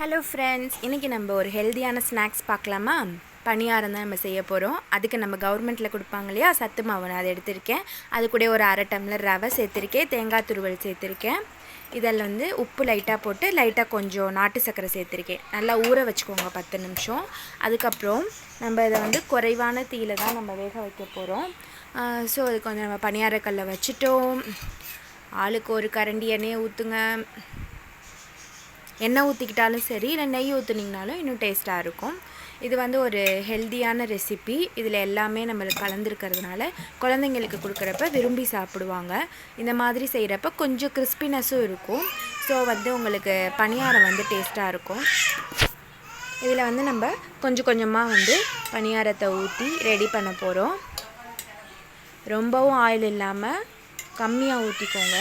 Hello friends இன்றைக்கி நம்ம ஒரு ஹெல்த்தியான ஸ்நாக்ஸ் பார்க்கலாமா? பணியாரம் தான் நம்ம செய்ய போகிறோம் அதுக்கு நம்ம கவர்மெண்ட்டில் கொடுப்பாங்க இல்லையா? சத்து மாவு நான் அதை எடுத்திருக்கேன். அது கூட ஒரு அரை டம்ளர் ரவை சேர்த்துருக்கேன். தேங்காய் துருவல் சேர்த்துருக்கேன். இதில் வந்து உப்பு லைட்டாக போட்டு லைட்டாக கொஞ்சம் நாட்டு சர்க்கரை சேர்த்துருக்கேன். நல்லா ஊற வச்சுக்கோங்க பத்து நிமிஷம். அதுக்கப்புறம் நம்ம இதை வந்து குறைவான தீயில தான் நம்ம வேக வைக்க போகிறோம் ஸோ அது கொஞ்சம் நம்ம பணியாரக்கல்லை வச்சுட்டோம். ஆளுக்கு ஒரு கரண்டி எண்ணெயை ஊற்றுங்க எண்ணெய் ஊற்றிக்கிட்டாலும் சரி இல்லை நெய் ஊற்றுனீங்கனாலும் இன்னும் டேஸ்ட்டாக இருக்கும். இது வந்து ஒரு ஹெல்தியான ரெசிபி இதில் எல்லாமே நம்மளுக்கு கலந்துருக்கிறதுனால குழந்தைங்களுக்கு கொடுக்குறப்ப விரும்பி சாப்பிடுவாங்க. இந்த மாதிரி செய்கிறப்ப கொஞ்சம் கிறிஸ்பினஸும் இருக்கும். ஸோ வந்து உங்களுக்கு பணியாரம் வந்து டேஸ்ட்டாக இருக்கும். இதில் வந்து நம்ம கொஞ்சம் கொஞ்சமாக வந்து பணியாரத்தை ஊற்றி ரெடி பண்ண போகிறோம் ரொம்பவும் ஆயில் இல்லாமல் கம்மியாக ஊற்றிக்கோங்க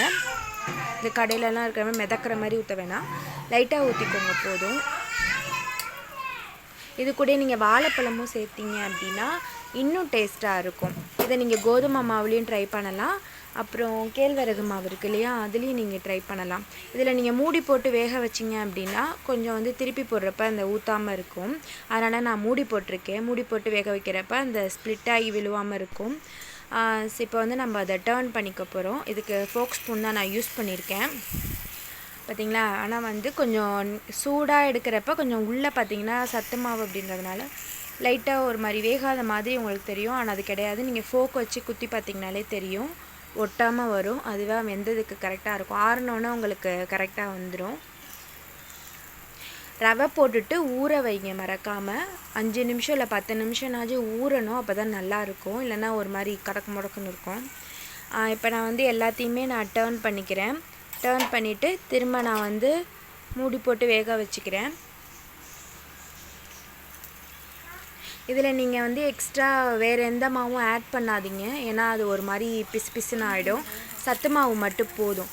இந்த கடையிலலாம் இருக்கிற மாதிரி மிதக்கிற மாதிரி ஊற்ற வேணாம். லைட்டாக ஊற்றிக்கோங்க போதும். இது கூட நீங்கள் வாழைப்பழமும் சேர்த்தீங்க அப்படின்னா இன்னும் டேஸ்ட்டாக இருக்கும். இதை நீங்கள் கோதுமை மாவுலேயும் ட்ரை பண்ணலாம். அப்புறம் கேழ்வரகு மாவு இருக்கு இல்லையா அதுலேயும் நீங்கள் ட்ரை பண்ணலாம். இதில் நீங்கள் மூடி போட்டு வேக வச்சிங்க அப்படின்னா கொஞ்சம் வந்து திருப்பி போடுறப்ப அந்த ஊற்றாமல் இருக்கும். அதனால் நான் மூடி போட்டிருக்கேன். மூடி போட்டு வேக வைக்கிறப்ப அந்த ஸ்ப்ளிட் ஆகி விழுவாமல் இருக்கும். இப்போ வந்து நம்ம அதை டேர்ன் பண்ணிக்க போகிறோம் இதுக்கு ஃபோக் ஸ்பூன் தான் நான் யூஸ் பண்ணியிருக்கேன் பார்த்தீங்களா ஆனால் வந்து கொஞ்சம் சூடாக எடுக்கிறப்ப கொஞ்சம் உள்ளே பார்த்தீங்கன்னா சத்து மாவு அப்படின்றதுனால லைட்டாக ஒரு மாதிரி வேகாத மாதிரி உங்களுக்கு தெரியும். ஆனால் அது கிடையாது. நீங்கள் ஃபோக் வச்சு குத்தி பார்த்தீங்கனாலே தெரியும். ஒட்டாமல் வரும். அதுவாக வெந்ததுக்கு கரெக்டாக இருக்கும். ஆறினோன்னே உங்களுக்கு கரெக்டாக வந்துடும் ரவை போட்டுட்டு ஊற வைங்க மறக்காமல் அஞ்சு நிமிஷம் இல்லை பத்து நிமிஷம்னாச்சும் ஊறணும் அப்போ தான் நல்லாயிருக்கும் இல்லைன்னா ஒரு மாதிரி கடக்கு முடக்குன்னு இருக்கும். இப்போ நான் வந்து எல்லாத்தையுமே நான் டேர்ன் பண்ணிக்கிறேன். டேர்ன் பண்ணிவிட்டு திரும்ப நான் வந்து மூடி போட்டு வேக வச்சுக்கிறேன். இதில் நீங்கள் வந்து எக்ஸ்ட்ரா வேறு எந்த மாவும் ஆட் பண்ணாதீங்க. ஏன்னா அது ஒரு மாதிரி பிசு பிசுன்னு ஆகிடும் சத்து மாவு மட்டும் போதும்.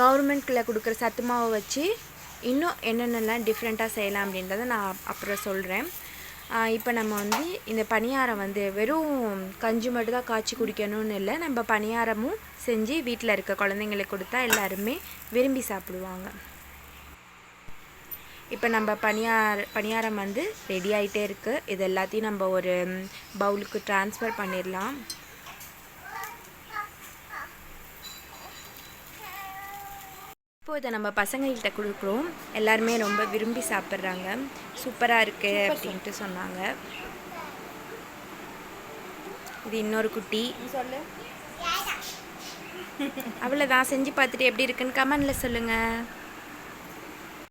கவர்மெண்ட்டில் கொடுக்குற சத்து மாவை வச்சு இன்னும் என்னென்னலாம் டிஃப்ரெண்ட்டாக செய்யலாம் அப்படின்றத நான் அப்புறம் சொல்கிறேன் இப்போ நம்ம வந்து இந்த பணியாரம் வந்து வெறும் கஞ்சி மட்டும் தான் காய்ச்சி குடிக்கணும்னு இல்லை. நம்ம பணியாரமும் செஞ்சு வீட்டில் இருக்க குழந்தைங்களுக்கு கொடுத்தா எல்லாருமே விரும்பி சாப்பிடுவாங்க. இப்போ நம்ம பணியார பணியாரம் வந்து ரெடி ஆகிட்டே இருக்குது இது எல்லாத்தையும் நம்ம ஒரு பவுலுக்கு ட்ரான்ஸ்ஃபர் பண்ணிடலாம் இப்போ இதை நம்ம பசங்கள்கிட்ட கொடுக்குறோம். எல்லாருமே ரொம்ப விரும்பி சாப்பிட்றாங்க. சூப்பராக இருக்கு அப்படின்ட்டு சொன்னாங்க. இது இன்னொரு குட்டி. சொல்லு. அவ்வளோதான் செஞ்சு பார்த்துட்டு எப்படி இருக்குன்னு கமெண்டில் சொல்லுங்கள்